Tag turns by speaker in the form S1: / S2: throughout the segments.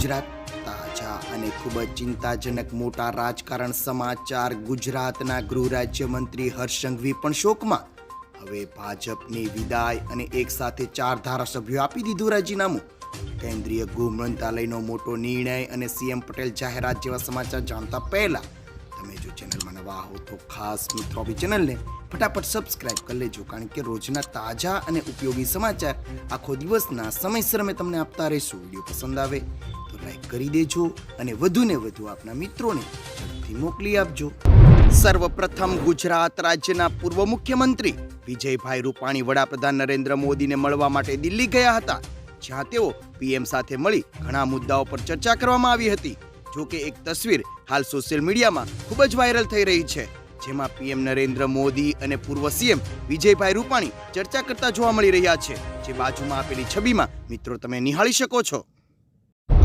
S1: ગુજરાત તાજા અને ખૂબ જ ચિંતાજનક મોટા રાજકારણ સમાચાર ગુજરાતના ગૃહ રાજ્યમંત્રી હર્ષ સંઘવી પણ શોકમાં. હવે ભાજપની વિદાય અને એક સાથે ચાર ધારાસભ્યો આપી દીધું રાજીનામું. કેન્દ્રીય ગૃહ મંત્રાલયનો મોટો નિર્ણય અને સીએમ પટેલ જાહેરાત જેવા સમાચાર જાણતા પહેલા તમે જો ચેનલમાં નવા હો તો ખાસ મિત્રો ચેનલને ફટાફટ સબસ્ક્રાઇબ કરી લેજો, કારણ કે રોજના તાજા અને ઉપયોગી સમાચાર આખો દિવસના સમયસર અમે તમને આપતા રહીશું. વીડિયો પસંદ આવે લાઈક કરી દેજો અને વધુને વધુ આપના મિત્રોને ઝડપથી મોકલી આપજો. સર્વપ્રથમ ગુજરાત રાજ્યના પૂર્વ મુખ્યમંત્રી વિજયભાઈ રૂપાણી વડાપ્રધાન નરેન્દ્ર મોદીને મળવા માટે દિલ્હી ગયા હતા, જ્યાં તેઓ પીએમ સાથે મળી ઘણા મુદ્દાઓ પર ચર્ચા કરવામાં આવી હતી. જો કે એક તસવીર હાલ સોશિયલ મીડિયામાં ખૂબ જ વાયરલ થઈ રહી છે, જેમાં પીએમ નરેન્દ્ર મોદી અને પૂર્વ સીએમ વિજયભાઈ રૂપાણી ચર્ચા કરતા જોવા મળી રહ્યા છે. જે બાજુમાં આપેલી છબીમાં મિત્રો તમે નિહાળી શકો છો.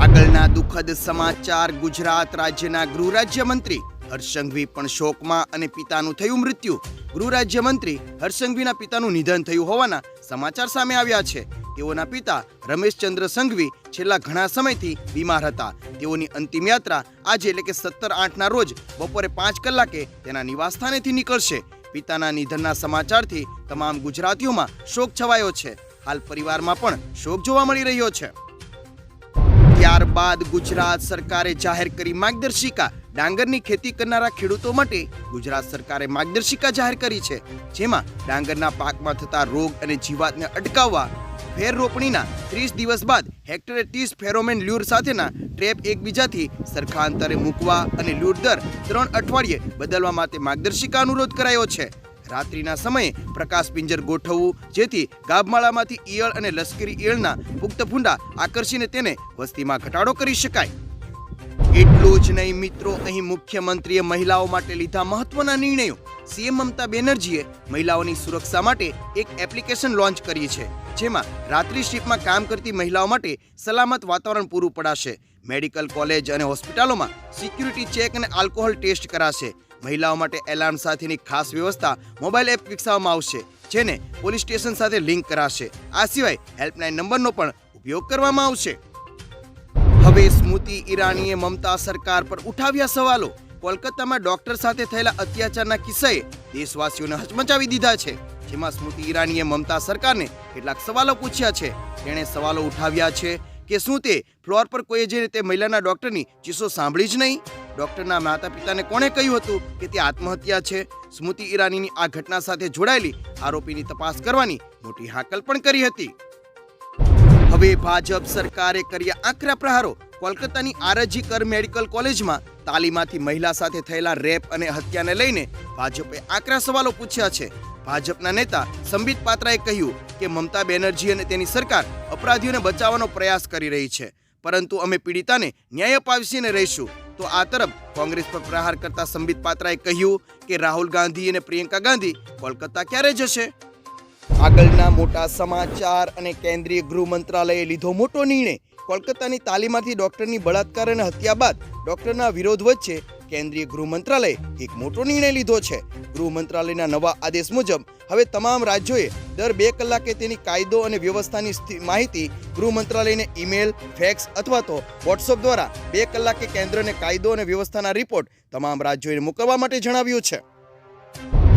S1: આગળના દુઃખદ સમાચાર ગુજરાત રાજ્યના ગૃહ રાજ્યમંત્રી હર્ષંઘવી પણ શોકમાં અને પિતાનું થયું મૃત્યુ. ગૃહ રાજ્યમંત્રી હર્ષંઘવીના પિતાનું નિધન થયું હોવાના સમાચાર સામે આવ્યા છે. તેઓના પિતા રમેશચંદ્ર સંઘવી છેલ્લા ઘણા સમયથી બીમાર હતા. તેઓની અંતિમ યાત્રા આજે એટલે કે સત્તર આઠના રોજ બપોરે પાંચ કલાકે તેના નિવાસસ્થાનેથી નીકળશે. પિતાના નિધનના સમાચારથી તમામ ગુજરાતીઓમાં શોક છવાયો છે. હાલ પરિવારમાં પણ શોક જોવા મળી રહ્યો છે. ત્યારબાદ ગુજરાત સરકારે જાહેર કરી માર્ગદર્શિકા. ડાંગરની ખેતી કરનારા ખેડૂતો માટે ગુજરાત સરકારે માર્ગદર્શિકા જાહેર કરી છે, જેમાં ડાંગરના પાકમાં થતા રોગ અને જીવાતને અટકાવવા, ફેર રોપણીના ત્રીસ દિવસ બાદ હેક્ટરે ત્રીસ ફેરોમેન લ્યુર સાથેના ટ્રેપ એકબીજાથી સરખા અંતરે મૂકવા અને લ્યુર દર ત્રણ અઠવાડિયે બદલવા માટે માર્ગદર્શિકા અનુરોધ કરાયો છે. રાત્રિના સમયે પ્રકાશ પિંજર ગોઠવવું, જેથી ગાભમાળામાંથી ઈયળ અને લશ્કરી ઈયળના પુખ્ત ભૂંડા આકર્ષીને તેને વસ્તીમાં ઘટાડો કરી શકાય. એટલું જ નહીં મિત્રો, અહીં મુખ્યમંત્રીએ મહિલાઓ માટે લીધા મહત્વના નિર્ણયો. સીએમ મમતા બેનર્જીએ મહિલાઓની સુરક્ષા માટે એક એપ્લિકેશન લોન્ચ કરી છે, જેમાં રાત્રિ શિફ્ટમાં કામ કરતી મહિલાઓ માટે સલામત વાતાવરણ પૂરું પડાશે. મેડિકલ કોલેજ અને હોસ્પિટલોમાં સિક્યુરિટી ચેક અને આલ્કોહોલ ટેસ્ટ કરાશે. મહિલાઓ માટે એલાર્મ સાથેની ખાસ વ્યવસ્થા મોબાઈલ એપ વિકસાવવામાં આવશે, જેને પોલીસ સ્ટેશન સાથે લિંક કરાશે. આ સિવાય હેલ્પલાઇન નંબરનો પણ ઉપયોગ કરવામાં આવશે. હવે સ્મૃતિ ઈરાનીએ મમતા સરકાર પર ઉઠાવ્યા સવાલો. કોલકાતામાં ડોક્ટર સાથે થયેલા અત્યાચારના કિસ્સાએ દેશવાસીઓને હચમચાવી દીધા છે. જેમાં સ્મૃતિ ઈરાનીએ મમતા સરકારને કેટલાક સવાલો પૂછ્યા છે. તેણે સવાલો ઉઠાવ્યા છે. કે શું તે? ફ્લોર પર કોઈએ જઈને તે મહિલાના ડોક્ટરની ચીસો સાંભળી જ નહીં? ડોક્ટરના માતા પિતાને કોણે કહ્યું હતું કે તે આત્મહત્યા છે? સ્મૃતિ ઈરાનીની આ ઘટના સાથે જોડાયેલી આરોપીની તપાસ કરવાની મોટી હાકલ પણ કરી હતી. હવે ભાજપ સરકારે કર્યા આકરા પ્રહારો. કોલકાતાની આરજી કર મેડિકલ કોલેજમાં તાલીમાથી મહિલા સાથે થયેલા રેપ અને હત્યાને લઈને ભાજપે આકરા સવાલો પૂછ્યા છે. ભાજપના નેતા સંબિત પાત્રાએ કહ્યું કે મમતા બેનર્જી અને તેની સરકાર અપરાધીઓને બચાવવાનો પ્રયાસ કરી રહી છે. પરંતુ અમે પીડિતાને ન્યાય અપાવીને રહીશું. તો આ તરફ કોંગ્રેસ પર પ્રહાર કરતા સંબિત પાત્રાએ કહ્યું કે રાહુલ ગાંધી અને પ્રિયંકા ગાંધી કોલકાતા ક્યારે જશે? આગળના મોટા સમાચાર અને કેન્દ્રીય ગૃહ મંત્રાલયે લીધો મોટો નિર્ણય. કોલકાતાની તાલીમાથી ડોક્ટરની બળાત્કાર અને હત્યા બાદ ડોક્ટરના વિરોધ વચ્ચે કેન્દ્રીય ગૃહ મંત્રાલયે એક મોટો નિર્ણય લીધો છે. ગૃહ મંત્રાલયના નવા આદેશ મુજબ હવે તમામ રાજ્યોએ દર બે કલાકે તેની કાયદો અને વ્યવસ્થાની સ્થિ- માહિતી ગૃહ મંત્રાલયને ઈમેલ, ફેક્સ અથવા તો વોટ્સઅપ દ્વારા બે કલાકે કેન્દ્રને કાયદો અને વ્યવસ્થાના રિપોર્ટ તમામ રાજ્યોએ મોકલવા માટે જણાવ્યું છે.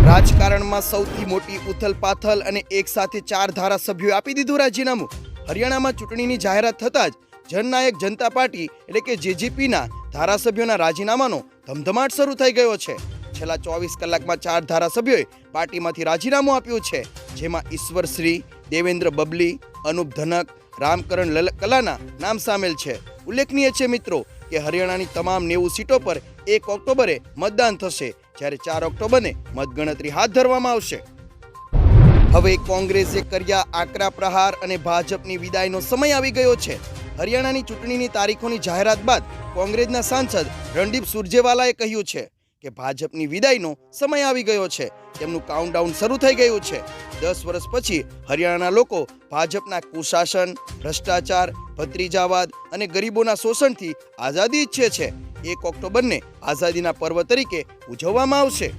S1: રાજકારણમાં સૌથી મોટી ઉથલપાથલ અને એક સાથે ચાર ધારાસભ્યોએ આપી દીધું રાજીનામું. હરિયાણામાં ચૂંટણીની જાહેરાત થતાં જ જનનાયક જનતા પાર્ટી એટલે કે જેજીપીના ધારાસભ્યોના રાજીનામાનો ધમધમાટ શરૂ થઈ ગયો છે. છેલ્લા ચોવીસ કલાકમાં ચાર ધારાસભ્યોએ પાર્ટીમાંથી રાજીનામું આપ્યું છે, જેમાં ઈશ્વરશ્રી, દેવેન્દ્ર બબલી, અનુપ ધનક, રામકરણ લલ કલાના નામ સામેલ છે. ઉલ્લેખનીય છે મિત્રો કે હરિયાણાની તમામ નેવું સીટો પર એક ઓક્ટોબરે મતદાન થશે. જ્યારે ચાર ઓક્ટોબરને મતગણતરી હાથ ધરવામાં આવશે. હવે કોંગ્રેસે કર્યા આકરા પ્રહાર અને ભાજપની વિદાયનો સમય આવી ગયો છે. હરિયાણાની ચૂંટણીની તારીખોની જાહેરાત બાદ કોંગ્રેસના સાંસદ રણદીપ સુરજેવાલાએ કહ્યું છે કે ભાજપની વિદાયનો સમય આવી ગયો છે. તેમનું કાઉન્ટડાઉન શરૂ થઈ ગયું છે. દસ વર્ષ પછી હરિયાણાના લોકો ભાજપના કુશાસન, ભ્રષ્ટાચાર, ભત્રીજાવાદ અને ગરીબોના શોષણથી આઝાદી ઈચ્છે છે. એક ઓક્ટોબરને આઝાદીના પર્વ તરીકે ઉજવવામાં આવશે.